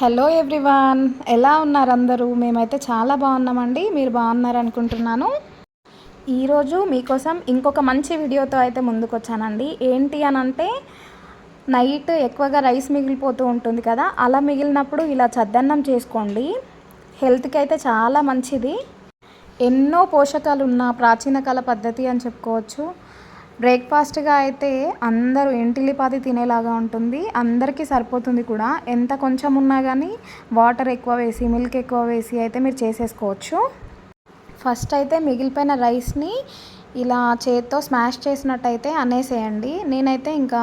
Hello everyone ఎలా ఉన్నారు అందరూ? మేమైతే చాలా బాగున్నామండి. మీరు బాగున్నారు అనుకుంటున్నాను. ఈరోజు మీకోసం ఇంకొక మంచి వీడియోతో అయితే ముందుకు వచ్చానండి ఏంటి అని అంటే నైట్ ఎక్కువగా రైస్ మిగిలిపోతూ ఉంటుంది కదా అలా మిగిలినప్పుడు ఇలా చద్దన్నం చేసుకోండి. హెల్త్కి అయితే చాలా మంచిది. ఎన్నో పోషకాలు ఉన్న ప్రాచీన కాల పద్ధతి అని చెప్పుకోవచ్చు. బ్రేక్ఫాస్ట్గా అయితే అందరూ ఇంటిలిపాది తినేలాగా ఉంటుంది. అందరికీ సరిపోతుంది కూడా. ఎంత కొంచెం ఉన్నా కానీ వాటర్ ఎక్కువ వేసి మిల్క్ ఎక్కువ వేసి అయితే మీరు చేసేసుకోవచ్చు. ఫస్ట్ అయితే మిగిలిపోయిన రైస్ని ఇలా చేత్తో స్మాష్ చేసినట్టయితే అనేసేయండి. నేనైతే ఇంకా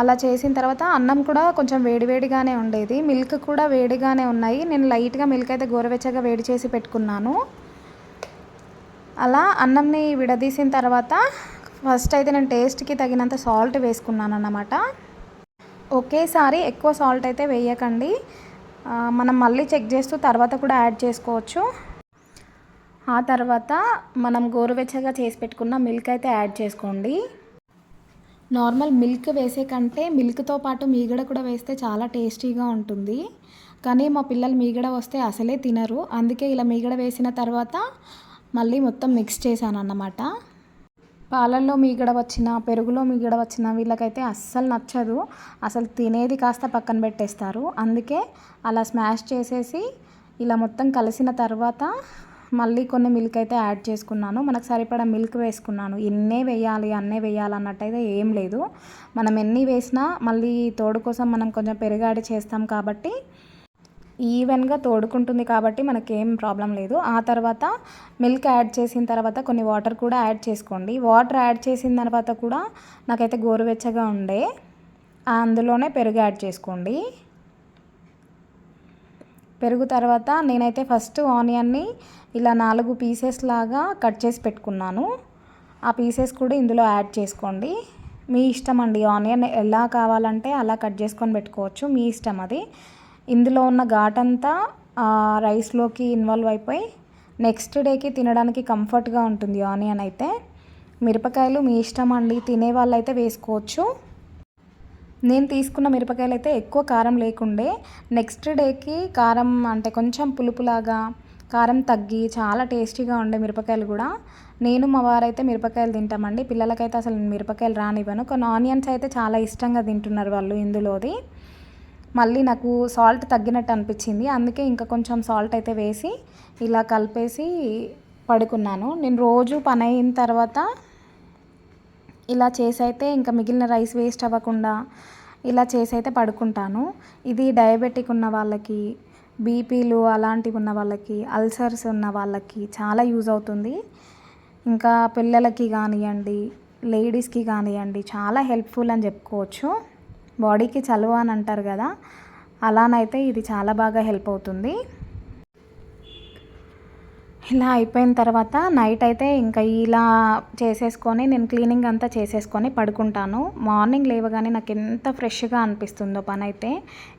అలా చేసిన తర్వాత అన్నం కూడా కొంచెం వేడివేడిగానే ఉండేది. మిల్క్ కూడా వేడిగానే ఉన్నాయి. నేను లైట్గా మిల్క్ అయితే గోరువెచ్చగా వేడి చేసి పెట్టుకున్నాను. అలా అన్నంని విడదీసిన తర్వాత ఫస్ట్ అయితే నేను టేస్ట్కి తగినంత సాల్ట్ వేసుకున్నాను అన్నమాట ఒకేసారి ఎక్కువ సాల్ట్ అయితే వేయకండి. మనం మళ్ళీ చెక్ చేస్తూ తర్వాత కూడా యాడ్ చేసుకోవచ్చు. ఆ తర్వాత మనం గోరువెచ్చగా చేసి పెట్టుకున్న మిల్క్ అయితే యాడ్ చేసుకోండి. నార్మల్ మిల్క్ వేసే కంటే మిల్క్తో పాటు మీగడ కూడా వేస్తే చాలా టేస్టీగా ఉంటుంది. కానీ మా పిల్లలు మీగడ వస్తే అసలే తినరు. అందుకే ఇలా మీగడ వేసిన తర్వాత మళ్ళీ మొత్తం మిక్స్ చేశాను అన్నమాట పాలల్లో మీగడ వచ్చిన పెరుగులో మీగడ వచ్చిన వీళ్ళకైతే అస్సలు నచ్చదు. అసలు తినేది కాస్త పక్కన పెట్టేస్తారు. అందుకే అలా స్మాష్ చేసేసి ఇలా మొత్తం కలిసిన తర్వాత మళ్ళీ కొన్ని మిల్క్ అయితే యాడ్ చేసుకున్నాను. మనకు సరిపడా మిల్క్ వేసుకున్నాను. ఇన్నే వేయాలి అన్నే వేయాలి అన్నట్టయితే ఏం లేదు. మనం ఎన్ని వేసినా మళ్ళీ తోడు కోసం మనం కొంచెం పెరుగాడి చేస్తాం కాబట్టి ఈవెన్గా తోడుకుంటుంది కాబట్టి మనకేం ప్రాబ్లం లేదు. ఆ తర్వాత మిల్క్ యాడ్ చేసిన తర్వాత కొన్ని వాటర్ కూడా యాడ్ చేసుకోండి. వాటర్ యాడ్ చేసిన తర్వాత కూడా నాకైతే గోరువెచ్చగా ఉండే అందులోనే పెరుగు యాడ్ చేసుకోండి. పెరుగు తర్వాత నేనైతే ఫస్ట్ ఆనియన్ని ఇలా నాలుగు పీసెస్ లాగా కట్ చేసి పెట్టుకున్నాను. ఆ పీసెస్ కూడా ఇందులో యాడ్ చేసుకోండి. మీ ఇష్టం అండి. ఆనియన్ ఎలా కావాలంటే అలా కట్ చేసుకొని పెట్టుకోవచ్చు. మీ ఇష్టం అది. ఇందులో ఉన్న ఘాటంతా రైస్లోకి ఇన్వాల్వ్ అయిపోయి నెక్స్ట్ డేకి తినడానికి కంఫర్ట్గా ఉంటుంది ఆనియన్ అయితే. మిరపకాయలు మీ ఇష్టం అండి తినే వాళ్ళైతే వేసుకోవచ్చు. నేను తీసుకున్న మిరపకాయలు అయితే ఎక్కువ కారం లేకుండే. నెక్స్ట్ డేకి కారం అంటే కొంచెం పులుపులాగా కారం తగ్గి చాలా టేస్టీగా ఉండే మిరపకాయలు కూడా. నేను మా వారైతే మిరపకాయలు తింటామండి. పిల్లలకైతే అసలు మిరపకాయలు రానివ్వను. కొన్ని ఆనియన్స్ అయితే చాలా ఇష్టంగా తింటున్నారు వాళ్ళు ఇందులోది. మళ్ళీ నాకు సాల్ట్ తగ్గినట్టు అనిపించింది. అందుకే ఇంకా కొంచెం సాల్ట్ అయితే వేసి ఇలా కలిపేసి పడుకున్నాను. నేను రోజు పని అయిన తర్వాత ఇలా చేసి అయితే ఇంకా మిగిలిన రైస్ వేస్ట్ అవ్వకుండా ఇలా చేసి అయితే పడుకుంటాను. ఇది డయాబెటిక్ ఉన్న వాళ్ళకి బీపీలు అలాంటివి ఉన్న వాళ్ళకి అల్సర్స్ ఉన్న వాళ్ళకి చాలా యూజ్ అవుతుంది. ఇంకా పిల్లలకి కానివ్వండి లేడీస్కి కానివ్వండి చాలా హెల్ప్ఫుల్ అని చెప్పుకోవచ్చు. బాడీకి చలువ అని అంటారు కదా అలానైతే ఇది చాలా బాగా హెల్ప్ అవుతుంది. ఇలా అయిపోయిన తర్వాత నైట్ అయితే ఇంకా ఇలా చేసేసుకొని నేను క్లీనింగ్ అంతా చేసేసుకొని పడుకుంటాను. మార్నింగ్ లేవగానే నాకు ఎంత ఫ్రెష్గా అనిపిస్తుందో పని అయితే.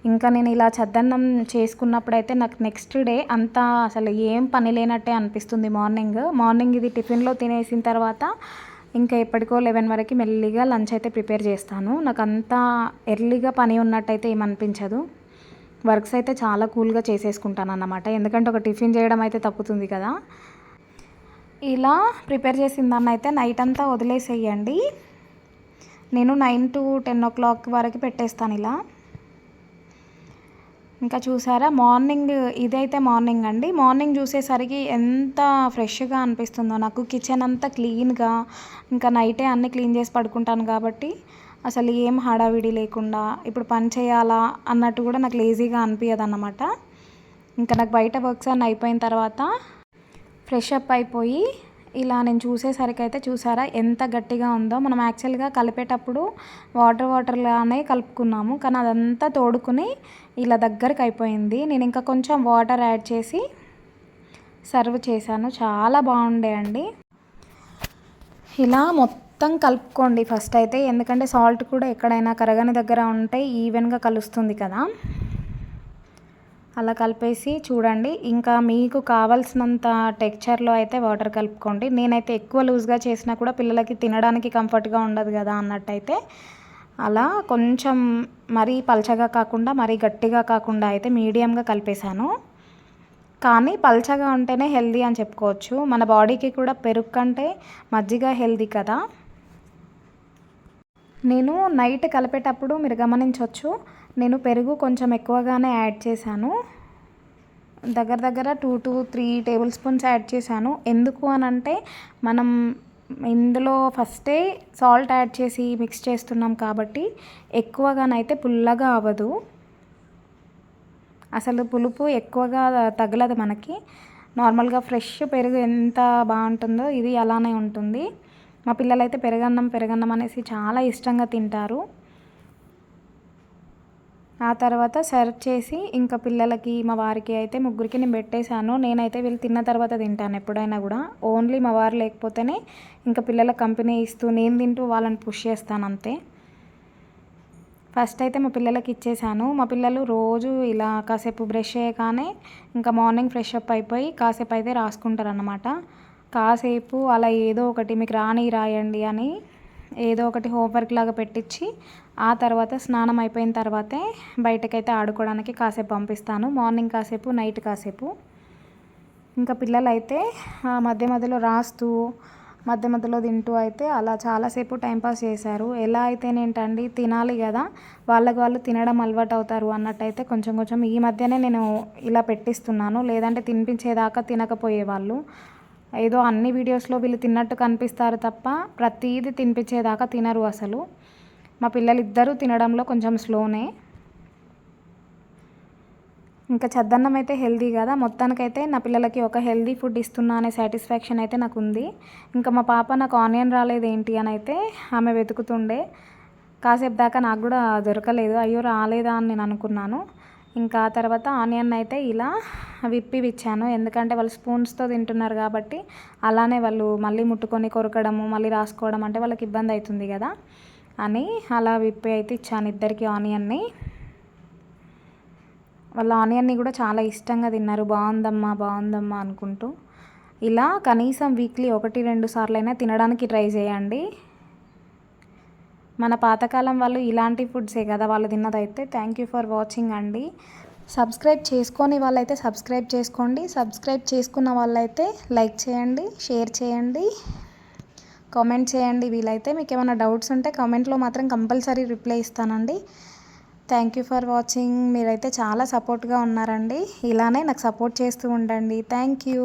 ఇంకా నేను ఇలా చద్దన్నం చేసుకున్నప్పుడైతే నాకు నెక్స్ట్ డే అంతా అసలు ఏం పని లేనట్టే అనిపిస్తుంది మార్నింగ్. మార్నింగ్ ఇది టిఫిన్లో తినేసిన తర్వాత ఇంకా ఎప్పటికో లెవెన్ వరకు మెల్లిగా లంచ్ అయితే ప్రిపేర్ చేస్తాను. నాకు అంతా ఎర్లీగా పని ఉన్నట్టయితే ఏమనిపించదు. వర్క్స్ అయితే చాలా కూల్గా చేసేసుకుంటాను అన్నమాట ఎందుకంటే ఒక టిఫిన్ చేయడం అయితే తప్పుతుంది కదా. ఇలా ప్రిపేర్ చేసిన దాన్ని అయితే నైట్ అంతా వదిలేసేయండి. నేను nine to ten o'clock వరకు పెట్టేస్తాను ఇలా. ఇంకా చూసారా? మార్నింగ్ ఇదైతే మార్నింగ్ అండి. మార్నింగ్ చూసేసరికి ఎంత ఫ్రెష్గా అనిపిస్తుందో. నాకు కిచెన్ అంతా క్లీన్గా ఇంకా నైటే అన్నీ క్లీన్ చేసి పడుకుంటాను కాబట్టి అసలు ఏం హడావిడి లేకుండా ఇప్పుడు పని చేయాలా అన్నట్టు కూడా నాకు లేజీగా అనిపించదు అన్నమాట ఇంకా నాకు బయట వర్క్స్ అన్నీ అయిపోయిన తర్వాత ఫ్రెష్ అప్ అయిపోయి ఇలా నేను చూసేసరికి అయితే చూసారా? ఎంత గట్టిగా ఉందో. మనం యాక్చువల్గా కలిపేటప్పుడు వాటర్ వాటర్లానే కలుపుకున్నాము. కానీ అదంతా తోడుకుని ఇలా దగ్గరికి అయిపోయింది. నేను ఇంకా కొంచెం వాటర్ యాడ్ చేసి సర్వ్ చేశాను. చాలా బాగుండే అండి. ఇలా మొత్తం కలుపుకోండి ఫస్ట్ అయితే. ఎందుకంటే సాల్ట్ కూడా ఎక్కడైనా కరగని దగ్గర ఉంటే ఈవెన్గా కలుస్తుంది కదా. అలా కలిపేసి చూడండి. ఇంకా మీకు కావాల్సినంత టెక్చర్లో అయితే వాటర్ కలుపుకోండి. నేనైతే ఎక్కువ లూజ్గా చేసినా కూడా పిల్లలకి తినడానికి కంఫర్ట్గా ఉండదు కదా అన్నట్టయితే అలా కొంచెం మరీ పల్చగా కాకుండా మరీ గట్టిగా కాకుండా అయితే మీడియంగా కలిపేశాను. కానీ పల్చగా ఉంటేనే హెల్దీ అని చెప్పుకోవచ్చు. మన బాడీకి కూడా పెరుగు కంటే మజ్జిగ హెల్దీ కదా. నేను నైట్ కలిపేటప్పుడు మీరు గమనించవచ్చు నేను పెరుగు కొంచెం ఎక్కువగానే యాడ్ చేశాను. దగ్గర దగ్గర two to three tablespoons add చేశాను. ఎందుకు అని అంటే మనం ఇందులో ఫస్టే సాల్ట్ యాడ్ చేసి మిక్స్ చేస్తున్నాం కాబట్టి ఎక్కువగానైతే పుల్లగా అవ్వదు. అసలు పులుపు ఎక్కువగా తగలదు మనకి. నార్మల్గా ఫ్రెష్ పెరుగు ఎంత బాగుంటుందో ఇది అలానే ఉంటుంది. మా పిల్లలైతే పెరగన్నం పెరగన్నం అనేసి చాలా ఇష్టంగా తింటారు. ఆ తర్వాత సర్వ్ చేసి ఇంకా పిల్లలకి మా వారికి అయితే ముగ్గురికి నేను పెట్టేశాను. నేనైతే వీళ్ళు తిన్న తర్వాత తింటాను ఎప్పుడైనా కూడా. ఓన్లీ మా వారు లేకపోతేనే ఇంకా పిల్లల కంపెనీ ఇస్తూ నేను తింటూ వాళ్ళని పుష్ చేస్తాను అంతే. ఫస్ట్ అయితే మా పిల్లలకి ఇచ్చేసాను మా పిల్లలు రోజు ఇలా కాసేపు బ్రష్ చేయగానే ఇంకా మార్నింగ్ ఫ్రెష్ అప్ అయిపోయి కాసేపు అయితే రాసుకుంటారు అన్నమాట కాసేపు అలా ఏదో ఒకటి మీకు రాని రాయండి అని ఏదో ఒకటి హోంవర్క్ లాగా పెట్టించి ఆ తర్వాత స్నానం అయిపోయిన తర్వాతే బయటకైతే ఆడుకోవడానికి కాసేపు పంపిస్తాను. మార్నింగ్ కాసేపు నైట్ కాసేపు. ఇంకా పిల్లలైతే మధ్య మధ్యలో రాస్తూ మధ్య మధ్యలో తింటూ అయితే అలా చాలాసేపు టైంపాస్ చేశారు. ఎలా అయితేనేంటండి తినాలి కదా వాళ్ళకి వాళ్ళు తినడం అలవాటు అవుతారు అన్నట్టయితే కొంచెం కొంచెం ఈ మధ్యనే నేను ఇలా పెట్టిస్తున్నాను. లేదంటే తినిపించేదాకా తినకపోయేవాళ్ళు. ఏదో అన్ని వీడియోస్లో వీళ్ళు తిన్నట్టు కనిపిస్తారు తప్ప ప్రతీది తినిపించేదాకా తినరు అసలు. మా పిల్లలు ఇద్దరూ తినడంలో కొంచెం స్లోనే. ఇంకా చద్దన్నం అయితే హెల్దీ కదా మొత్తానికైతే నా పిల్లలకి ఒక హెల్దీ ఫుడ్ ఇస్తున్నా అనే సాటిస్ఫాక్షన్ అయితే నాకు ఉంది. ఇంకా మా పాప నాకు ఆనియన్ రాలేదేంటి అని అయితే ఆమె వెతుకుతుండే. కాసేపు దాకా నాకు కూడా దొరకలేదు. అయ్యో రాలేదా అని నేను అనుకున్నాను. ఇంకా తర్వాత ఆనియన్ అయితే ఇలా విప్పివిచ్చాను. ఎందుకంటే వాళ్ళు స్పూన్స్తో తింటున్నారు కాబట్టి అలానే వాళ్ళు మళ్ళీ ముట్టుకొని కొరకడము మళ్ళీ రాసుకోవడం అంటే వాళ్ళకి ఇబ్బంది అవుతుంది కదా అని అలా విప్పి అయితే ఇచ్చాను ఇద్దరికి ఆనియన్ని. వాళ్ళ ఆనియన్ని కూడా చాలా ఇష్టంగా తిన్నారు. బాగుందమ్మా బాగుందమ్మా అనుకుంటూ. ఇలా కనీసం వీక్లీ ఒకటి రెండు సార్లైనా తినడానికి ట్రై చేయండి. మన పాతకాలం వాళ్ళు ఇలాంటి ఫుడ్సే కదా వాళ్ళు తిన్నదైతే థ్యాంక్ యూ ఫర్ వాచింగ్ అండి. సబ్స్క్రైబ్ చేసుకొని వాళ్ళైతే సబ్స్క్రైబ్ చేసుకోండి. సబ్స్క్రైబ్ చేసుకున్న వాళ్ళైతే లైక్ చేయండి షేర్ చేయండి కామెంట్ చేయండి. వీలైతే మీకు ఏమైనా డౌట్స్ ఉంటే కామెంట్లో మాత్రం కంపల్సరీ రిప్లై ఇస్తానండి. థ్యాంక్ యూ ఫర్ వాచింగ్ మీరైతే చాలా సపోర్ట్గా ఉన్నారండి. ఇలానే నాకు సపోర్ట్ చేస్తూ ఉండండి. Thank you